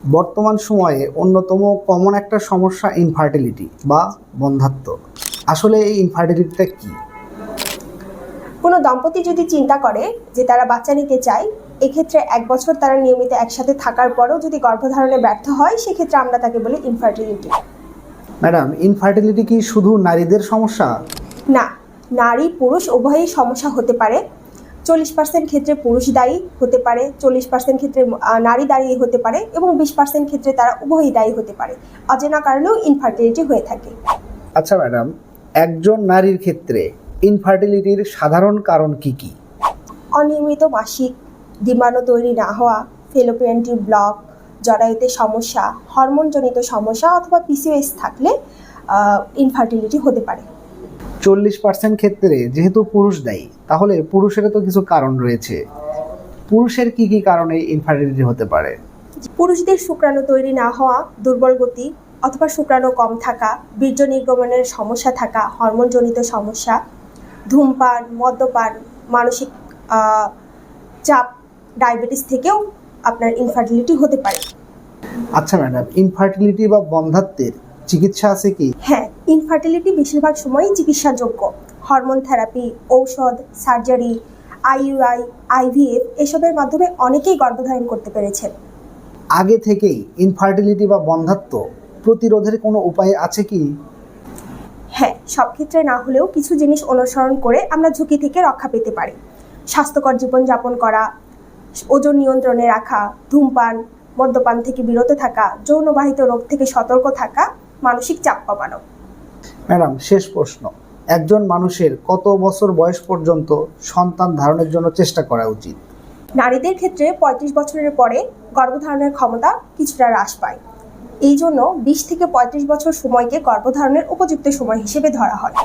বর্তমান সময়ে অন্যতম কমন একটা সমস্যা ইনফার্টিলিটি বা বন্ধাত্ব আসলে এই ইনফার্টিলিটিটা কি? কোনো দম্পতি যদি চিন্তা করে যে তারা বাচ্চা নিতে চায় এক্ষেত্রে এক বছর তারা নিয়মিত একসাথে থাকার পরেও যদি গর্ভধারণে ব্যর্থ হয় সেক্ষেত্রে আমরা তাকে বলি ইনফার্টিলিটি ম্যাডাম ইনফার্টিলিটি কি শুধু নারীদের সমস্যা? না নারী পুরুষ উভয়ই সমস্যা হতে পারে। চল্লিশ পার্সেন্ট ক্ষেত্রে পুরুষ দায়ী হতে পারে চল্লিশ পার্সেন্ট ক্ষেত্রে নারী দায়ী হতে পারে এবং বিশ পার্সেন্ট ক্ষেত্রে তারা উভয়ই দায়ী হতে পারে। অচেনা কারণেও ইনফার্টিলিটি হয়ে থাকে। আচ্ছা ম্যাডাম একজন নারীর ক্ষেত্রে ইনফার্টিলিটির সাধারণ কারণ কি কি? অনিয়মিত মাসিক ডিম্বাণু তৈরি না হওয়া ফেলোপিয়ানটি ব্লক জরায়ুতে সমস্যা হরমোনজনিত সমস্যা অথবা পিসিওএস থাকলে ইনফার্টিলিটি হতে পারে। চল্লিশ পার্সেন্ট ক্ষেত্রে যেহেতু পুরুষ দায়ী তাহলে পুরুষেরও তো কিছু কারণ রয়েছে। পুরুষের কি কি কারণে ইনফার্টিলিটি হতে পারে? পুরুষদের শুক্রাণু তৈরি না হওয়া দুর্বল গতি অথবা শুক্রাণু কম থাকা বীর্য নির্গমনের সমস্যা থাকা হরমোনজনিত সমস্যা ধূমপান মদ্যপান মানসিক চাপ ডায়াবেটিস থেকেও আপনার ইনফার্টিলিটি হতে পারে। আচ্ছা ম্যাডাম ইনফার্টিলিটি বা বন্ধাত্বের চিকিৎসা আছে কি? হ্যাঁ ইনফার্টিলিটি বেশিরভাগ সময়ই চিকিৎসাযোগ্য। হরমোন থেরাপি ঔষধ সার্জারি আইইউআই আইভিএফ এসবের মাধ্যমে অনেকেই গর্ভধারণ করতে পেরেছেন। আগে থেকেই ইনফার্টিলিটি বা বন্ধাত্ব প্রতিরোধের কোনো উপায় আছে কি? হ্যাঁ সব ক্ষেত্রে না হলেও কিছু জিনিস অনুসরণ করে আমরা ঝুঁকি থেকে রক্ষা পেতে পারি। স্বাস্থ্যকর জীবনযাপন করা ওজন নিয়ন্ত্রণে রাখা ধূমপান মদ্যপান থেকে বিরত থাকা যৌনবাহিত রোগ থেকে সতর্ক থাকা মানসিক চাপ কমানো? ম্যাডাম শেষ প্রশ্ন। একজন মানুষের কত বছর বয়স পর্যন্ত সন্তান ধারণের জন্য চেষ্টা করা উচিত? নারীদের ক্ষেত্রে পঁয়ত্রিশ বছরের পরে গর্ভধারণের ক্ষমতা কিছুটা হ্রাস পায়। এই জন্য বিশ থেকে পঁয়ত্রিশ বছর সময়কে গর্ভধারণের উপযুক্ত সময় হিসেবে ধরা হয়।